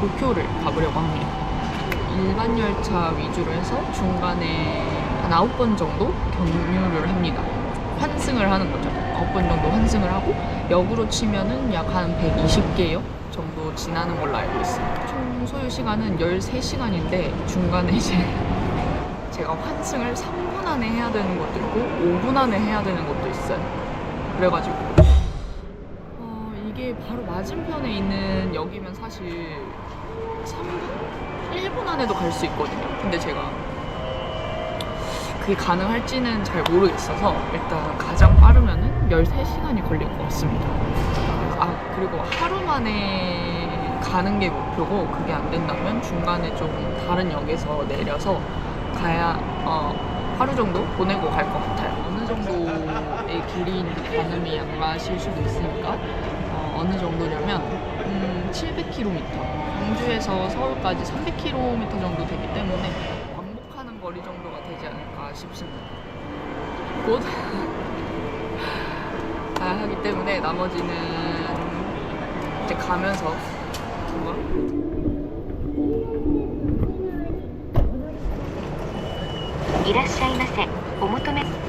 도쿄를 가보려고 합니다. 일반 열차 위주로 해서 중간에 한 9번 정도 경유를 합니다. 환승을 하는 거죠. 9번 정도 환승을 하고 역으로 치면은 약 한 120개역 정도 지나는 걸로 알고 있습니다. 총 소요 시간은 13시간인데 중간에 이제 제가 환승을 3분 안에 해야 되는 것도 있고 5분 안에 해야 되는 것도 있어요. 그래가지고 어, 이게 바로 맞은편에 있는 역이면 사실 3분? 1분 안에도 갈 수 있거든요. 근데 제가 그게 가능할지는 잘 모르겠어서 일단 가장 빠르면은 13시간이 걸릴 것 같습니다. 아, 그리고 하루 만에 가는 게 목표고 그게 안 된다면 중간에 좀 다른 역에서 내려서 가야 어, 하루 정도 보내고 갈 것 같아요. 어느 정도의 길이인지 가늠이 양가실 수도 있으니까 어, 느 정도냐면 음, 700km, 광주에서 서울까지 300km 정도 되기 때문에 왕복하는 거리 정도가 되지 않을까 싶습니다. 곧 가야 하기 때문에 나머지는 이제 가면서 뭔가 이라시아이마세 오모토메.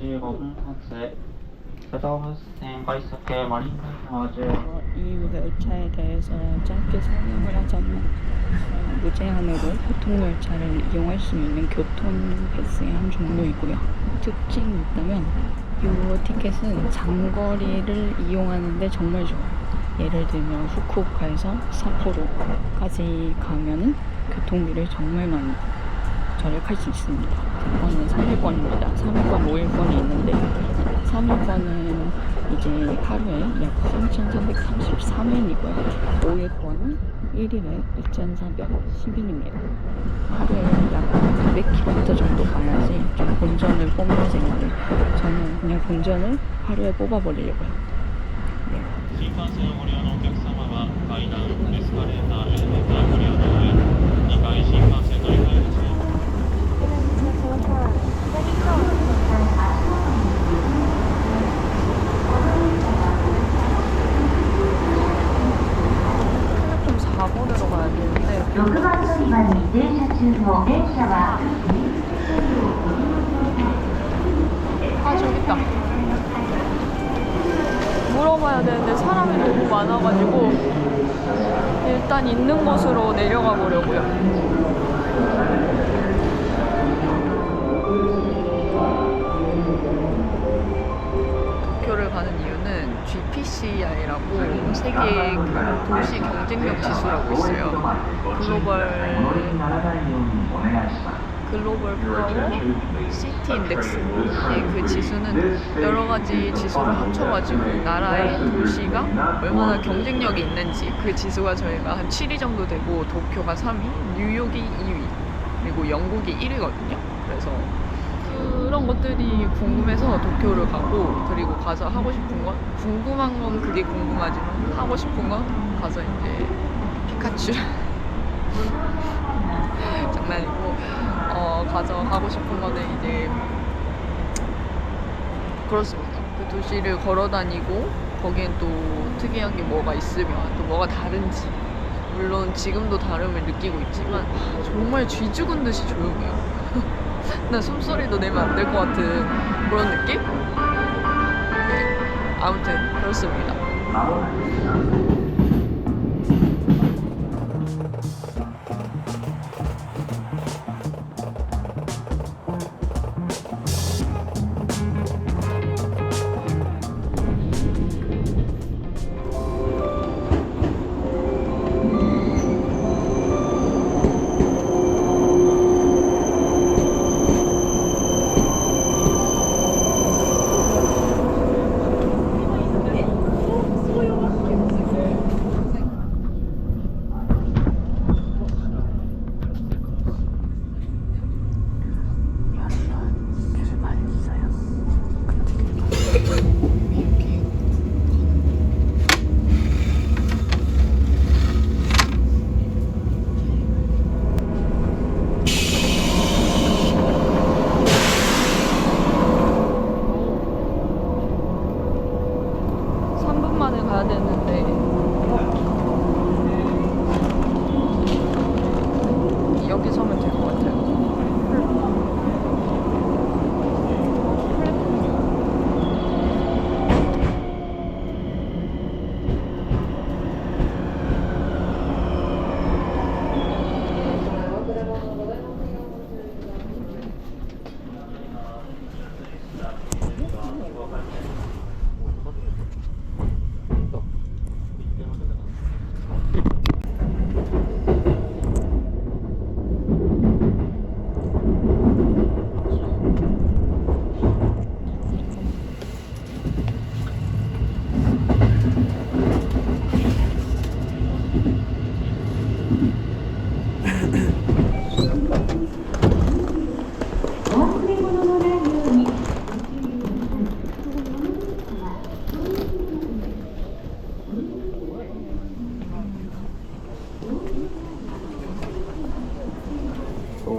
め 8시 55분 탑승 자동 학생 가이사케 마린 하즈 어, 이 열차에 대해서 짧게 설명을 하자면 어, 무제한으로 교통열차를 이용할 수 있는 교통 패스의 한 종류이고요. 특징이 있다면 이 티켓은 장거리를 이용하는데 정말 좋아요. 예를 들면 후쿠오카에서 삿포로까지 가면은 교통비를 정말 많이 절약할 수 있습니다. 이거는 3일권입니다. 3일권, 5일권이 있는데 3일권은 이제 하루에 약 3,333엔이고요. 5일권은 1일에 2,410엔입니다. 하루에 약 200km 정도 가야지 좀 본전을 뽑는 셈인데 저는 그냥 본전을 하루에 뽑아버리려고요. 新 4번으로 가야 되는데 6番乗り場に停車中の電車は 아 저기 있다 물어봐야 되는데 사람이 너무 많아가지고 일단 있는 곳으로 내려가 보려고요 가는 이유는 GPCI라고 세계 그 도시 경쟁력 지수라고 있어요 글로벌 글로벌 플라워 시티 인덱스 그 지수는 여러 가지 지수를 합쳐가지고 나라의 도시가 얼마나 경쟁력이 있는지 그 지수가 저희가 한 7위 정도 되고 도쿄가 3위, 뉴욕이 2위 그리고 영국이 1위거든요. 그래서 그런 것들이 궁금해서 도쿄를 가고 그리고 가서 하고 싶은 건 궁금한 건 그게 궁금하지만 하고 싶은 건 가서 이제 피카츄. 장난이고. 어, 가서 하고 싶은 거는 이제 그렇습니다. 그 도시를 걸어 다니고 거기엔 또 특이한 게 뭐가 있으면 또 뭐가 다른지. 물론 지금도 다름을 느끼고 있지만 정말 쥐 죽은 듯이 조용해요. 나 숨소리도 내면 안 될 것 같은 그런 느낌? 네. 아무튼 그렇습니다.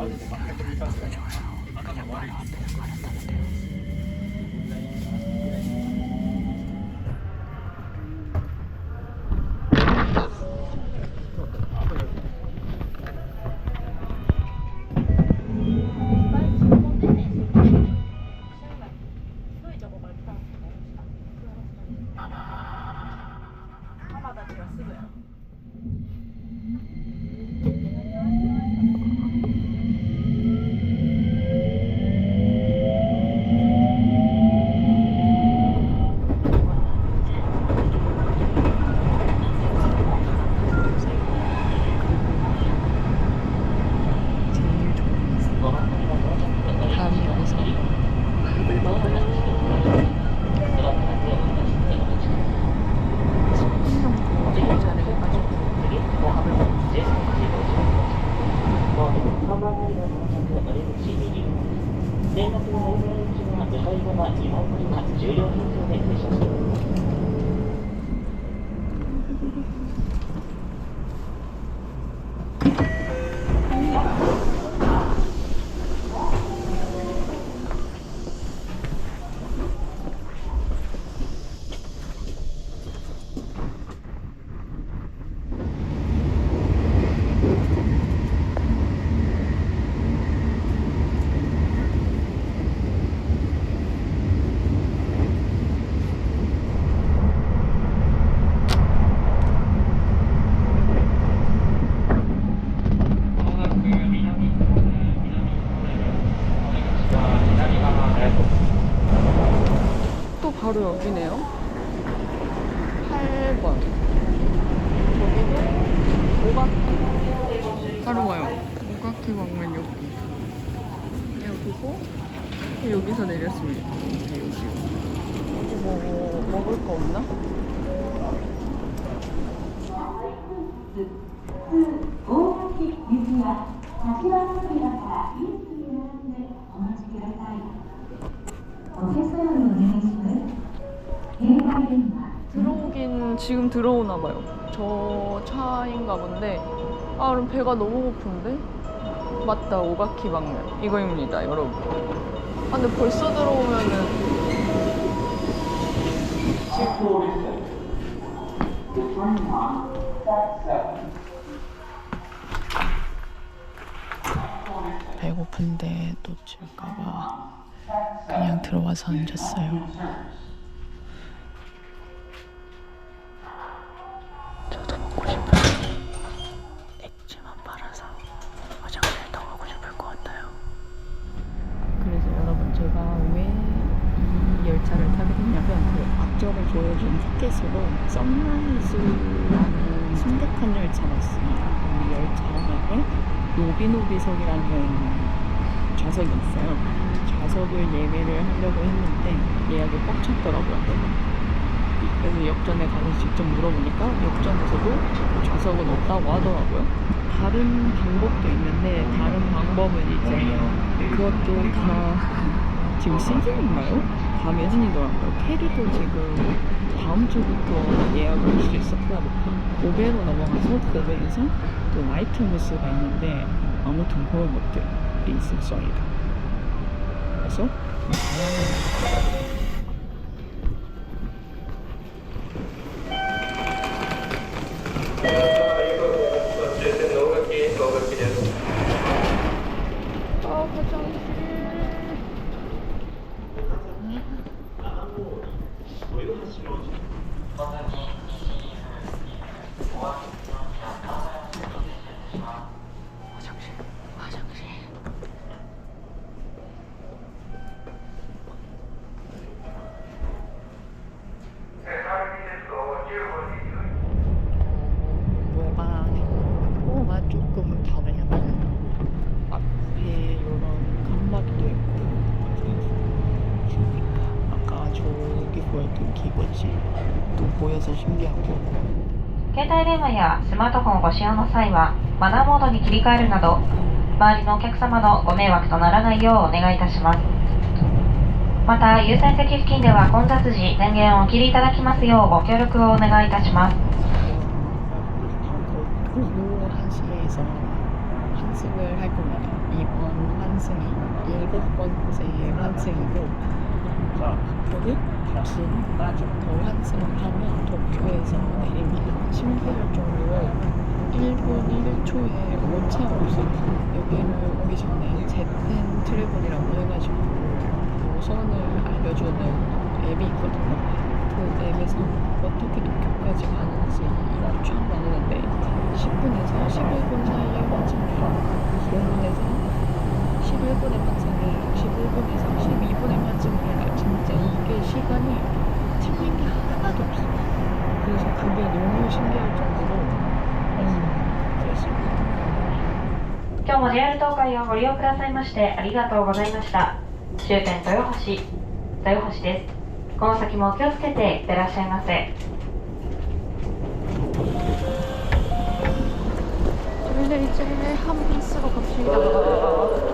改めて 바로 여기네요. 8번. 저기는 오가키. 바로 와요. 오가키 광면 여기. 여기고 여기서 내렸습니다. 여기 여기. 여기 뭐 먹을 거 없나? 大垣行きは8番乗り場からイースに並んでお待ちください。お手数をお願いします。 차인 지금 들어오나 봐요. 저 차인가 본데 아 그럼 배가 너무 고픈데? 맞다 오가키 방면 이거입니다 여러분. 아 근데 벌써 들어오면은 배고픈데 놓칠까봐 그냥 들어와서 앉았어요. 열차가 있습니다. 이 열차 안에 노비노비석이라는 좌석이 있어요. 좌석을 예매를 하려고 했는데 예약이 꽉 찼더라고요. 그래서 역전에 가서 직접 물어보니까 역전에서도 좌석은 없다고 하더라고요. 다른 방법도 있는데 다른 방법은 이제 그것도 다 지금 시즌인가요? 다 매진이더라고요. 캐리도 지금 다음 주부터 예약을 할 수 있었고 고베로 넘어가서 고베에서 또 나이트 버스가 있는데 아무튼 그걸 못 있었어요. 그래서 아 เพราะเองนี้มีอที่เพราะว่าผมต้องพยายามทำ マートフォンをご使用の際はマナーモードに切り替えるなど周りのお客様のご迷惑とならないようお願いいたします。また優先席付近では混雑時電源をお切りいただきますようご協力をお願いいたします 앞으로 다시 더 환승을 하면 도쿄에서 내립니다. 신기할 정도로 1분 1초에 오차 없이 여기를 오기 전에 재팬 트래블이라고 해가지고 노선을 알려주는 앱이 있거든요. 그 앱을 한국에서 어떻게 도쿄까지 가는지 이렇게 쫙 나누는데 10분에서 11분 사이에 환승이랑 공문에서 11분에 환승이 11분에서 12분에 환승이라 진짜 이게 시간이 틀린 게 하나도 없어 그래서 그게 너무 신기할 정도로 음, 그랬습니다 今日も JR 東海をご利用くださいましてありがとうございました終点豊橋豊橋ですこの先もお気をつけていってらっしゃいませ 저희는 이제 한빈스로 갑시다.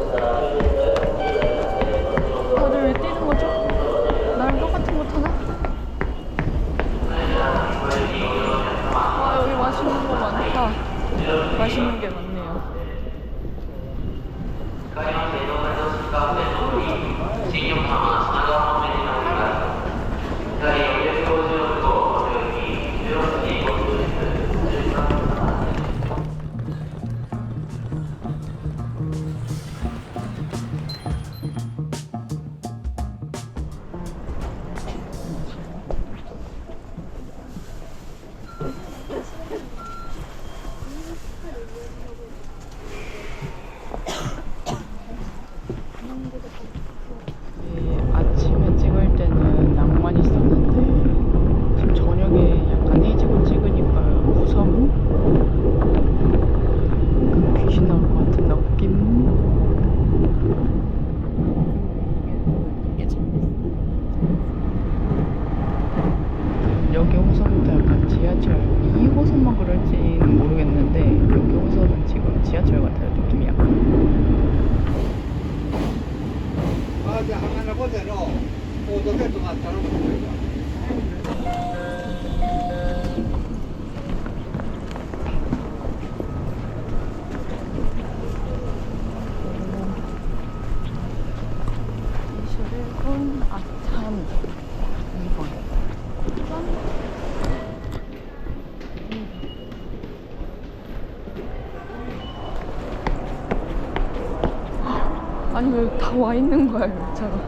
아니 왜 다 와 있는 거야 열차가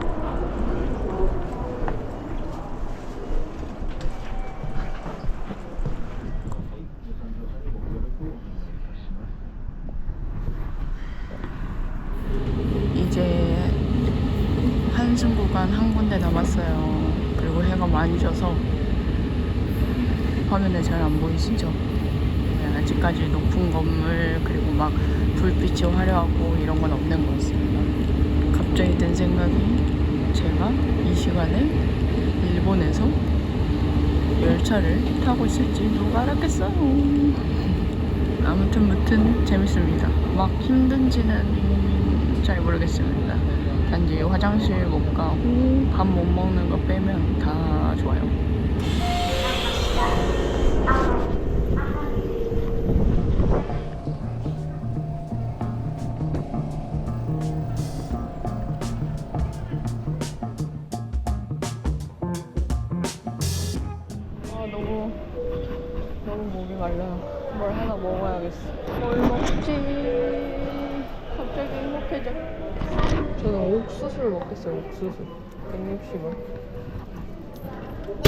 이제 한승 구간 한 군데 남았어요. 그리고 해가 많이 져서 화면에 잘 안 보이시죠? 네, 아직까지 높은 건물 그리고 막 불빛이 화려하고 이런 건 없는 것 같습니다. 갑자기 든 생각이 제가 이 시간에 일본에서 열차를 타고 있을지 누가 알았겠어요. 아무튼 무튼 재밌습니다. 막 힘든지는 잘 모르겠습니다. 단지 화장실 못 가고 밥 못 먹는 거 빼면 다 좋아요. 아 너무 너무 목이 말라요. 뭘 하나 먹어야겠어. 뭘 먹지? 갑자기 행복해져. 저는 옥수수를 먹겠어요. 옥수수. 160원.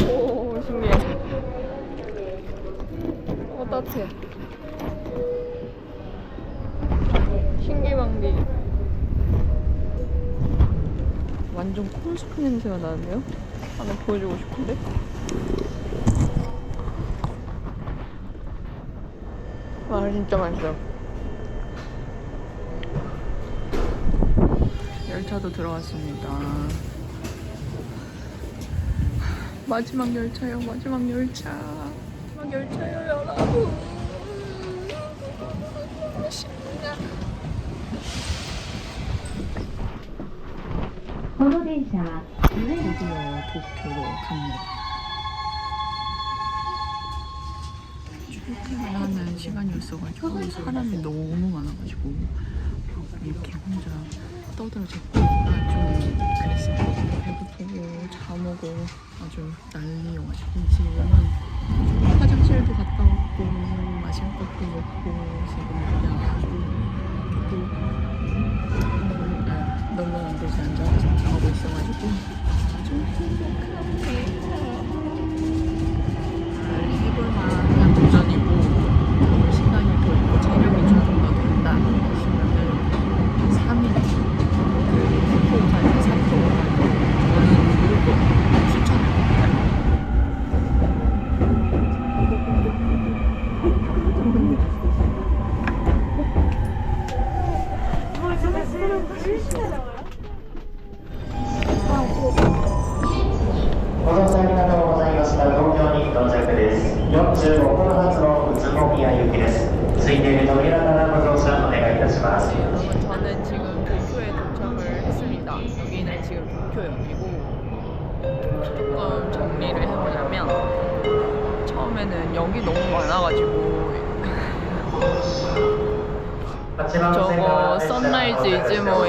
오 신기해. 어 따뜻해. 신기방기. 완전 콘스프 냄새가 나는데요? 하나 보여주고 싶은데? 와 진짜 맛있어. 열차도 들어왔습니다. 마지막 열차요, 마지막 열차. 마지막 열차요, 여러분. 신나. この電車は 드디어 도쿄로 갑니다. 출 시간이었어가지고 사람이 너무 많아가지고 막 이렇게 혼자 떠들어졌기가 좀 그랬어요. 배고프고 잠오고 아주 난리여가지고 지금은 화장실도 갔다 왔고 마실 것도 먹고 지금 그냥 또 아, 널널한 데서 앉아서 하고 있어가지고. 아주 행복합니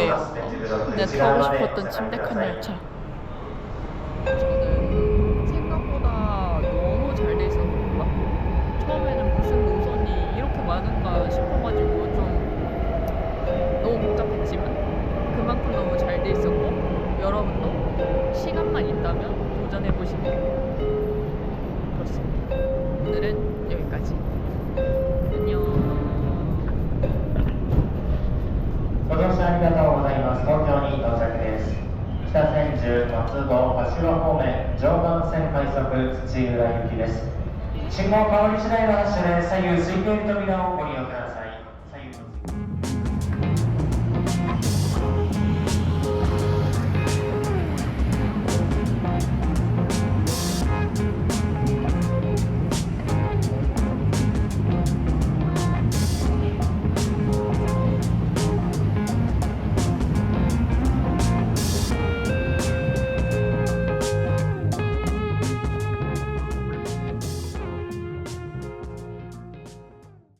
이즈모예요. 근데 타고 싶었던 침대칸 열차. 저는 생각보다 너무 잘 돼 있어서 그런가? 처음에는 무슨 노선이 이렇게 많은가 싶어가지고 좀 너무 복잡했지만 그만큼 너무 잘 돼 있었고 여러분도 시간만 있다면 도전해 보시면 그렇습니다. 오늘은 りがとうございます。東京に到着です。北千住松戸柏方面常磐線快速土浦行きです。信号変わり次第の発車で左右水平扉をご利用ください。